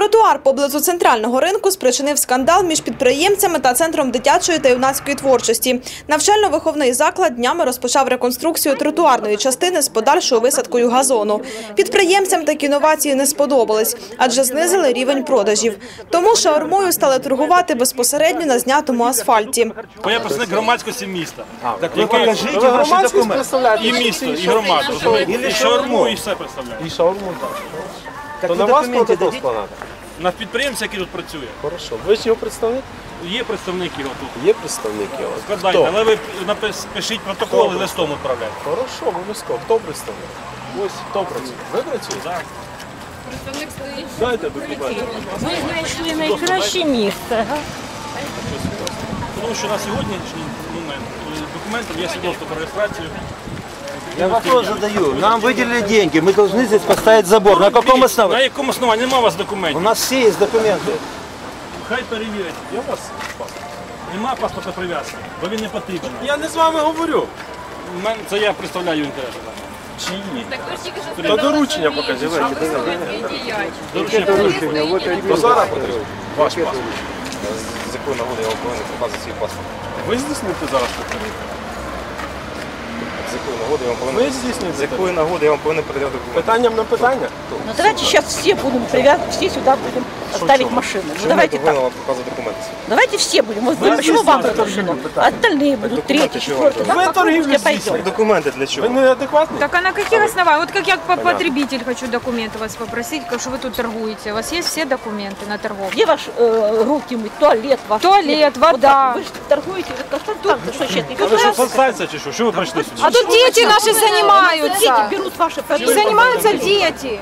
Тротуар поблизу центрального ринку спричинив скандал між підприємцями та центром дитячої та юнацької творчості. Навчально-виховний заклад днями розпочав реконструкцію тротуарної частини з подальшою висадкою газону. Підприємцям такі новації не сподобались, адже знизили рівень продажів. Тому шаурмою стали торгувати безпосередньо на знятому асфальті. Бо я представник громадськості міста. Так ви покажіть громадськість І місто, і громаду. І шаурму, і все представляю. І шаурму так. Так То на вас протокол складати? На підприємця, який тут працює. Хорошо. Ви ж його представник? Є представник його тут. Є представник його? Складайте, Хто? але ви напис- пишіть протокол і листом відправляйте. Хорошо, обов'язково. Хто представник? Ось хто працює? Ви працюєте? Так. Дайте документи. Ми знайшли найкраще місце. га? Тому що на сьогоднішній момент е, документом є свідоцтво про реєстрацію. Я вопрос задаю. Нам выделили деньги, мы должны здесь поставить забор. На каком На основании? якому основанні? Нема у вас У документів. нас все есть документы. Хай перевірять. Я вас паспорт. Нема паспорта прив'язки, бо він не потрібен. Я не з вами говорю. У мене- Це я представляю інтереси. Чи ні? То доручення покажіть. Доручення То зараз потрібно. Ваш паспорт. З якої нагоди я вам повинен показувати свій паспорт? Ви здійснюєте зараз тут? З якої нагоди я вам Ви повинен... З якої нагоди я вам повинен передати документи? Питанням на питання? Ну давайте сейчас все будем привязывать, все сюда будем ставить машины. Ну Чому я давайте повинен так. вам показувати документи? Давайте все будем. Вот вы, почему вам разрешено? А остальные будут третий, четвертый. Вы Так, торгівлю все пойдем. Документи для чого? Ви неадекватний? Так а на каких основаниях? Вот как я как потребитель хочу документы вас попросить, как что вы тут торгуете. У вас есть все документы на торговлю? Где ваш э, руки мыть? Туалет ваш? Туалет, Куда? вода. Вы же торгуете, вы консультанты, что сейчас? А ви що, соціальця чи що? Що ви прийшли сюди? А тут дети наши Дети занимаются. берут ваши И занимаются дети,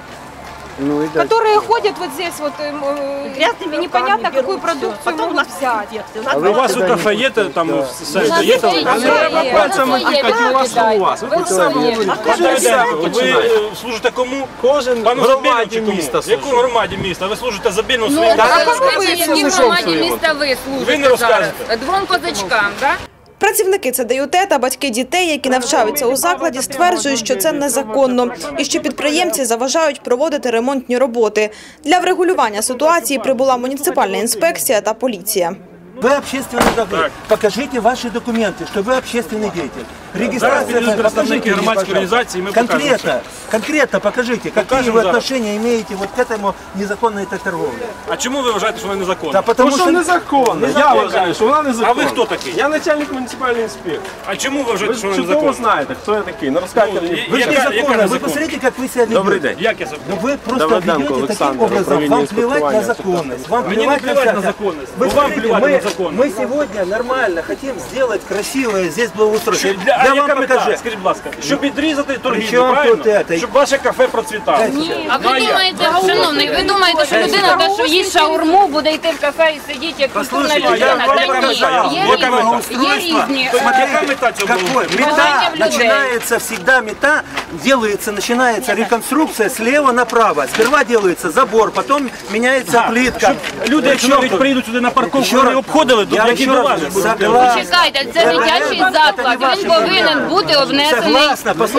которые ходят вот здесь вот эм, э, Грязными и непонятно руками какую берут продукцию всё. Потом у могут нас взять. инфекции. У А нас ви у вас у кафе є те, там все є? є. там? А не треба пальцями тикати у вас, що у вас. Ви представник. Пане Давиденко, ви е, служите кому? Кожен Пану громаді Забільному міста Яку служить. громаді міста? Ви служите Забільному своїм? А кому ви Якій служите? громаді міста ви служите Ви не розказуєте. зараз? Двом козачкам, так? Працівники ЦДЮТ та батьки дітей, які навчаються у закладі, стверджують, що це незаконно і що підприємці заважають проводити ремонтні роботи. Для врегулювання ситуації прибула муніципальна інспекція та поліція. Вы общественный договор. Покажите ваши документы, что вы общественный деятель. Регистрация, підійдуть представники покажите мне, громадської пожалуйста. організації, ми покажемо Конкретно, конкретно покажите, какие Покажем вы зараз. отношения имеете вот к этому незаконной этой торговле. А чому ви вважаєте, що вони незаконні? Да потому Тому що незаконно. Я Незаконно. вважаю, що вона незаконна. А ви хто такий? Я начальник муніципальної інспекції. А чому ви Ви вважаєте, що вони чудово незаконні? знаєте, хто я такий. Не розказуйте Ну, мені. і- Вы же Яка- яка незаконно. Вы незаконна? посмотрите, как вы себя ведете. Добрий день. Як я Ну законний? вы просто Давиденко ведете таким Олександр, образом, управління вам плевать на інспектування законность. Вам Мені не плевать плевать на всякое. законность, Вы вам смотрите, плевать на мы, законность. мы сегодня нормально хотим сделать красивое здесь благоустройство. Для, а Я яка вам мета? покажу. Скажіть, будь ласка, щоб відрізати торгівлю, чому правильно? тут это? Щоб ваше кафе процвітало. А Ну, ви а як? думаєте, шановний, ви думаєте, що людина, та, що їсть шаурму, буде йти в кафе і сидіти як культурна Послушайте, людина? я вам Та ні, є Яка різні- мета? є Благоустройство. різні. Смотрите, Яка мета цього Какой? благоустройства? Мета Бажання в людей. начинается всегда мета, делается, начинается реконструкция слева направо. Сперва делается забор, потом меняется плитка. Щоб люди, якщо Причем навіть тут- прийдуть сюди на парковку, Ще вони раз, обходили, то які ще раз доважить будуть. согласен. Чекайте, це дитячий заклад, він повинен бути обнесений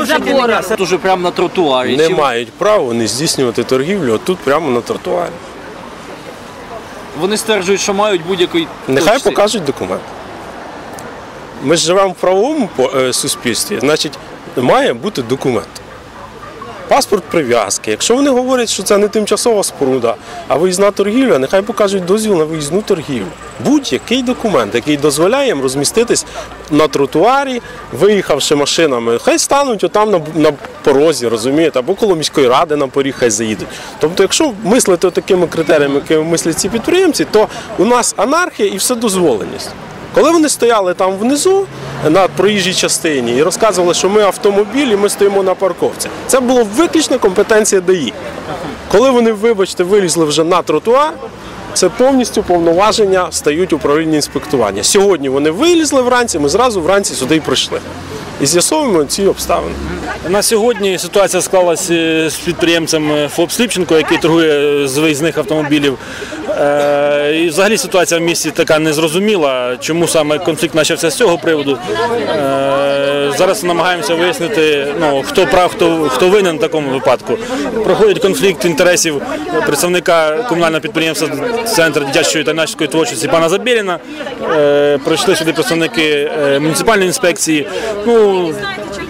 забором. Дуже прямо на тротуарі. Не мають права вони здійснювати торгівлю отут прямо на тротуарі. Вони стверджують, що мають будь-який Нехай точці. покажуть документ. Ми ж живемо в правовому е, суспільстві, значить, має бути документ. Паспорт прив'язки. Якщо вони говорять, що це не тимчасова споруда, а виїзна торгівля, нехай покажуть дозвіл на виїзну торгівлю. Будь-який документ, який дозволяє їм розміститись на тротуарі, виїхавши машинами, хай стануть отам на, на порозі, розумієте, або коло міської ради на поріг хай заїдуть. Тобто, якщо мислити такими критеріями, якими мислять ці підприємці, то у нас анархія і вседозволеність. Коли вони стояли там внизу на проїжджій частині і розказували, що ми автомобіль і ми стоїмо на парковці, це було виключно компетенція ДАІ. Коли вони, вибачте, вилізли вже на тротуар, це повністю повноваження стають управління інспектування. Сьогодні вони вилізли вранці, ми зразу вранці сюди й прийшли. І з'ясовуємо ці обставини. На сьогодні ситуація склалася з підприємцем ФОП Сліпченко, який торгує з виїзних автомобілів Е, І взагалі ситуація в місті така незрозуміла, чому саме конфлікт почався з цього приводу. Е, Зараз намагаємося вияснити, ну, хто прав, хто, хто винен в такому випадку. Проходить конфлікт інтересів представника комунального підприємства Центр дитячої та юнацької творчості пана Забєріна. Е, Прийшли сюди представники е, муніципальної інспекції. Ну,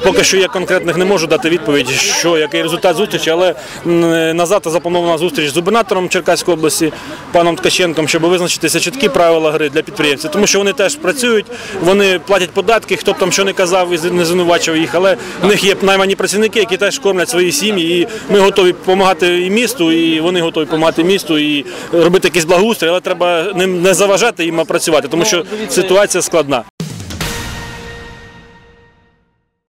Поки що я конкретних не можу дати відповідь, що який результат зустрічі, але м, на запланована зустріч з губернатором Черкаської області, паном Ткаченком, щоб визначитися чіткі правила гри для підприємців, тому що вони теж працюють, вони платять податки, хто б там що не казав і не звинувачував їх, але в них є наймані працівники, які теж кормлять свої сім'ї. І ми готові допомагати і місту, і вони готові допомагати місту і робити якийсь благоустрій, але треба не, заважати їм а працювати, тому що ситуація складна.